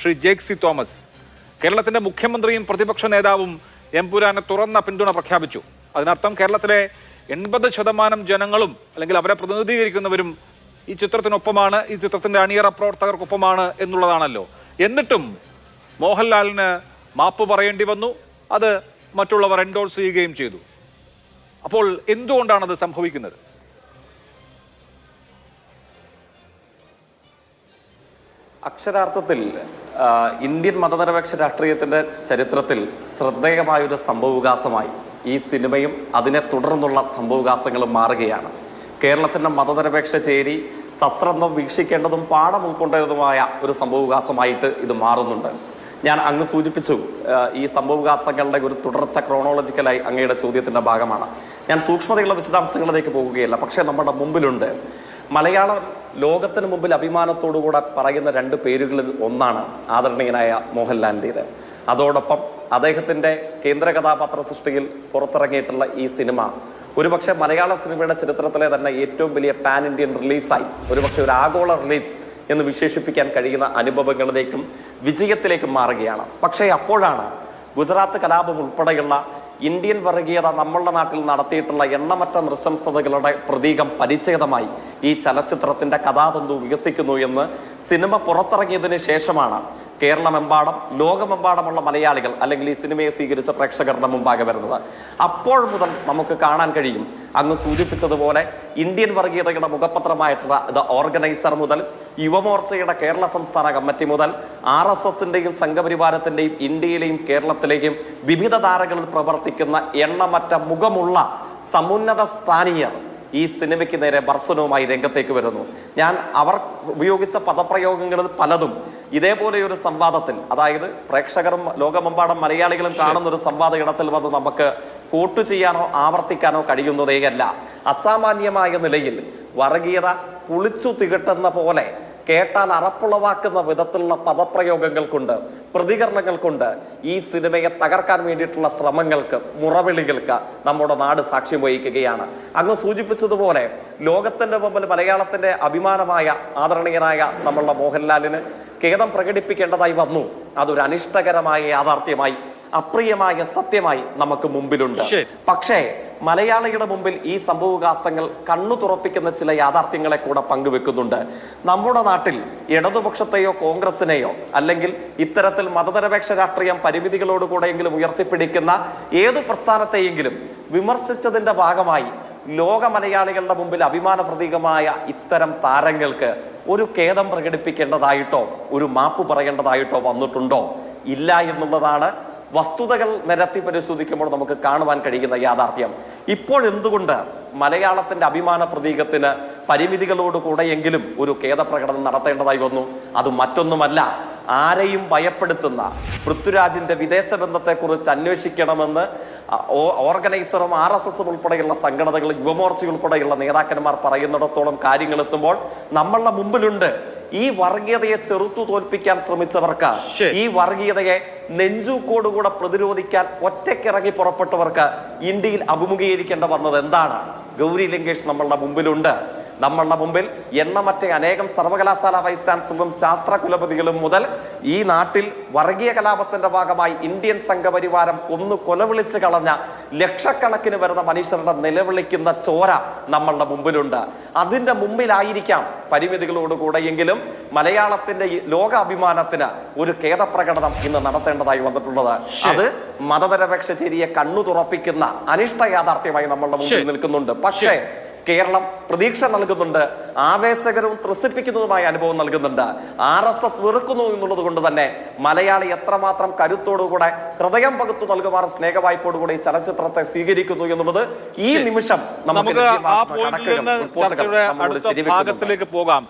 Shri ജേക്സി Thomas. കേരളത്തിന്റെ മുഖ്യമന്ത്രിയും പ്രതിപക്ഷ നേതാവും എംപുരാനെ തുറന്ന പിന്തുണ പ്രഖ്യാപിച്ചു. അതിനർത്ഥം കേരളത്തിലെ എൺപത് ശതമാനം ജനങ്ങളും അല്ലെങ്കിൽ അവരെ പ്രതിനിധീകരിക്കുന്നവരും ഈ ചിത്രത്തിനൊപ്പമാണ് ഈ ചിത്രത്തിന്റെ അണിയറ പ്രവർത്തകർക്കൊപ്പമാണ് എന്നുള്ളതാണല്ലോ. എന്നിട്ടും മോഹൻലാലിന് മാപ്പ് പറയേണ്ടി വന്നു അത് മറ്റുള്ളവർ എൻഡോൾസ് ചെയ്യുകയും ചെയ്തു. അപ്പോൾ എന്തുകൊണ്ടാണത് സംഭവിക്കുന്നത്? അക്ഷരാർത്ഥത്തിൽ ഇന്ത്യൻ മതനിരപേക്ഷ രാഷ്ട്രീയത്തിന്റെ ചരിത്രത്തിൽ ശ്രദ്ധേയമായൊരു സംഭവവികാസമായി ഈ സിനിമയും അതിനെ തുടർന്നുള്ള സംഭവവികാസങ്ങളും മാറുകയാണ്. കേരളത്തിന്റെ മതനിരപേക്ഷ ചേരി സശ്രദ്ധം വീക്ഷിക്കേണ്ടതും പാഠം ഉൾക്കൊണ്ടതുമായ ഒരു സംഭവവികാസമായിട്ട് ഇത് മാറുന്നുണ്ട്. ഞാൻ അങ്ങ് സൂചിപ്പിച്ചു ഈ സംഭവവികാസങ്ങളുടെ ഒരു തുടർച്ച ക്രോണോളജിക്കലായി അങ്ങയുടെ ചോദ്യത്തിന്റെ ഭാഗമാണ്. ഞാൻ സൂക്ഷ്മതയുള്ള വിശദാംശങ്ങളിലേക്ക് പോകുകയല്ല പക്ഷേ നമ്മുടെ മുമ്പിലുണ്ട്. മലയാളം ലോകത്തിന് മുമ്പിൽ അഭിമാനത്തോടുകൂടെ പറയുന്ന രണ്ട് പേരുകളിൽ ഒന്നാണ് ആദരണീയനായ മോഹൻലാലിന്റേത്. അതോടൊപ്പം അദ്ദേഹത്തിന്റെ കേന്ദ്ര കഥാപാത്ര സൃഷ്ടിയിൽ പുറത്തിറങ്ങിയിട്ടുള്ള ഈ സിനിമ ഒരുപക്ഷെ മലയാള സിനിമയുടെ ചരിത്രത്തിലെ തന്നെ ഏറ്റവും വലിയ പാൻ ഇന്ത്യൻ റിലീസായി. ഒരുപക്ഷെ ഒരു ആഗോള റിലീസ് എന്ന് വിശേഷിപ്പിക്കാൻ കഴിയുന്ന അനുഭവങ്ങളിലേക്കും വിജയത്തിലേക്കും മാറുകയാണ്. പക്ഷേ അപ്പോഴാണ് ഗുജറാത്ത് കലാപം ഉൾപ്പെടെയുള്ള ഇന്ത്യൻ വർഗീയത നമ്മളുടെ നാട്ടിൽ നടത്തിയിട്ടുള്ള എണ്ണമറ്റ നൃശംസതകളുടെ പ്രതീകം പരിച്ഛേദമായി. ഈ ചലച്ചിത്രത്തിന്റെ കഥാതന്തു വികസിക്കുന്നു എന്ന് സിനിമ പുറത്തിറങ്ങിയതിന് ശേഷമാണ് കേരളമെമ്പാടും ലോകമെമ്പാടുമുള്ള മലയാളികൾ അല്ലെങ്കിൽ ഈ സിനിമയെ സ്വീകരിച്ച പ്രേക്ഷകരുടെ മുമ്പാകെ വരുന്നത്. അപ്പോൾ മുതൽ നമുക്ക് കാണാൻ കഴിയും. അങ്ങ് സൂചിപ്പിച്ചതുപോലെ ഇന്ത്യൻ വർഗീയതയുടെ മുഖപത്രമായിട്ടുള്ള ദ ഓർഗനൈസർ മുതൽ യുവമോർച്ചയുടെ കേരള സംസ്ഥാന കമ്മിറ്റി മുതൽ ആർ എസ് എസിന്റെയും സംഘപരിവാരത്തിന്റെയും ഇന്ത്യയിലെയും കേരളത്തിലെയും വിവിധ ധാരകളിൽ പ്രവർത്തിക്കുന്ന എണ്ണമറ്റ മുഖമുള്ള സമുന്നത സ്ഥാനീയർ ഈ സിനിമയ്ക്ക് നേരെ ബർസനവുമായി രംഗത്തേക്ക് വരുന്നു. ഞാൻ അവർ ഉപയോഗിച്ച പദപ്രയോഗങ്ങളിൽ പലതും ഇതേപോലെ ഒരു സംവാദത്തിൽ അതായത് പ്രേക്ഷകരും ലോകമെമ്പാടും മലയാളികളും കാണുന്ന ഒരു സംവാദ ഇടത്തിൽ വന്ന് നമുക്ക് കൂട്ടു ചെയ്യാനോ ആവർത്തിക്കാനോ കഴിയുന്നതേയല്ല. അസാമാന്യമായ നിലയിൽ വർഗീയത പുളിച്ചു തികട്ടുന്ന പോലെ കേട്ടാൽ അറപ്പുളവാക്കുന്ന വിധത്തിലുള്ള പദപ്രയോഗങ്ങൾ കൊണ്ട് പ്രതികരണങ്ങൾ കൊണ്ട് ഈ സിനിമയെ തകർക്കാൻ വേണ്ടിയിട്ടുള്ള ശ്രമങ്ങൾക്ക് മുറവിളികൾക്ക് നമ്മുടെ നാട് സാക്ഷ്യം വഹിക്കുകയാണ്. അങ്ങ് സൂചിപ്പിച്ചതുപോലെ ലോകത്തിന്റെ മുമ്പിൽ മലയാളത്തിന്റെ അഭിമാനമായ ആദരണീയനായ നമ്മളുടെ മോഹൻലാലിന് ഖേദം പ്രകടിപ്പിക്കേണ്ടതായി വന്നു. അതൊരു അനിഷ്ടകരമായ യാഥാർത്ഥ്യമായി അപ്രിയമായ സത്യമായി നമുക്ക് മുമ്പിലുണ്ട്. പക്ഷേ മലയാളിയുടെ മുമ്പിൽ ഈ സംഭവവികാസങ്ങൾ കണ്ണു തുറപ്പിക്കുന്ന ചില യാഥാർത്ഥ്യങ്ങളെ കൂടെ പങ്കുവെക്കുന്നുണ്ട്. നമ്മുടെ നാട്ടിൽ ഇടതുപക്ഷത്തെയോ കോൺഗ്രസിനെയോ അല്ലെങ്കിൽ ഇത്തരത്തിൽ മതനിരപേക്ഷ രാഷ്ട്രീയം പരിമിതികളോടുകൂടെയെങ്കിലും ഉയർത്തിപ്പിടിക്കുന്ന ഏത് പ്രസ്ഥാനത്തെയെങ്കിലും വിമർശിച്ചതിന്റെ ഭാഗമായി ലോക മലയാളികളുടെ മുമ്പിൽ അഭിമാന പ്രതീകമായ ഇത്തരം താരങ്ങൾക്ക് ഒരു ഖേദം പ്രകടിപ്പിക്കേണ്ടതായിട്ടോ ഒരു മാപ്പ് പറയേണ്ടതായിട്ടോ വന്നിട്ടുണ്ടോ? ഇല്ല എന്നുള്ളതാണ് വസ്തുതകൾ നിരത്തി പരിശോധിക്കുമ്പോൾ നമുക്ക് കാണുവാൻ കഴിയുന്ന യാഥാർത്ഥ്യം. ഇപ്പോൾ എന്തുകൊണ്ട് മലയാളത്തിന്റെ അഭിമാന പ്രതീകത്തിന് പരിമിതികളോട് കൂടെയെങ്കിലും ഒരു ഖേദപ്രകടനം നടത്തേണ്ടതായി വന്നു? അത് മറ്റൊന്നുമല്ല ആരെയും ഭയപ്പെടുത്തുന്ന പൃഥ്വിരാജിന്റെ വിദേശ ബന്ധത്തെക്കുറിച്ച് അന്വേഷിക്കണമെന്ന് ഓർഗനൈസറും ആർ എസ് എസും ഉൾപ്പെടെയുള്ള സംഘടനകൾ യുവമോർച്ച ഉൾപ്പെടെയുള്ള നേതാക്കന്മാർ പറയുന്നിടത്തോളം കാര്യങ്ങൾ എത്തുമ്പോൾ നമ്മളുടെ മുമ്പിലുണ്ട്. ഈ വർഗീയതയെ ചെറുത്തു തോൽപ്പിക്കാൻ ശ്രമിച്ചവർക്ക് ഈ വർഗീയതയെ നെഞ്ചൂക്കോടുകൂടെ പ്രതിരോധിക്കാൻ ഒറ്റക്കിറങ്ങി പുറപ്പെട്ടവർക്ക് ഇന്ത്യയിൽ അഭിമുഖീകരിക്കേണ്ട വന്നത് എന്താണ്? ഗൗരി ലങ്കേഷ് നമ്മളുടെ മുമ്പിലുണ്ട്. നമ്മളുടെ മുമ്പിൽ എണ്ണമറ്റ അനേകം സർവകലാശാല വൈസ് ചാൻസലറും ശാസ്ത്ര കുലപതികളും മുതൽ ഈ നാട്ടിൽ വർഗീയ കലാപത്തിന്റെ ഭാഗമായി ഇന്ത്യൻ സംഘപരിവാരം ഒന്ന് കൊലവിളിച്ച് കളഞ്ഞ ലക്ഷക്കണക്കിന് വരുന്ന മനുഷ്യരുടെ നിലവിളിക്കുന്ന ചോര നമ്മളുടെ മുമ്പിലുണ്ട്. അതിന്റെ മുമ്പിലായിരിക്കാം പരിമിതികളോടുകൂടെയെങ്കിലും മലയാളത്തിന്റെ ഈ ലോകാഭിമാനത്തിന് ഒരു ഖേദപ്രകടനം ഇന്ന് നടത്തേണ്ടതായി വന്നിട്ടുള്ളത്. അത് മതനിരപേക്ഷ ചേരിയെ കണ്ണു തുറപ്പിക്കുന്ന അനിഷ്ട യാഥാർത്ഥ്യമായി നമ്മളുടെ മുമ്പിൽ നിൽക്കുന്നുണ്ട്. പക്ഷേ കേരളം പ്രതീക്ഷ നൽകുന്നുണ്ട് ആവേശകരവും ത്രസിപ്പിക്കുന്നതുമായ അനുഭവം നൽകുന്നുണ്ട്. ആർ എസ് എസ് വെറുക്കുന്നു എന്നുള്ളത് കൊണ്ട് തന്നെ മലയാളി എത്രമാത്രം കരുത്തോടുകൂടെ ഹൃദയം പകുത്തു നൽകുമാർ സ്നേഹവായ്പോടുകൂടെ ഈ ചലച്ചിത്രത്തെ സ്വീകരിക്കുന്നു എന്നുള്ളത് ഈ നിമിഷം നമുക്ക് ആ പോയിന്റിൽ നിന്ന് ചർച്ചയുടെ അടുത്ത ഭാഗത്തിലേക്ക് പോകാം.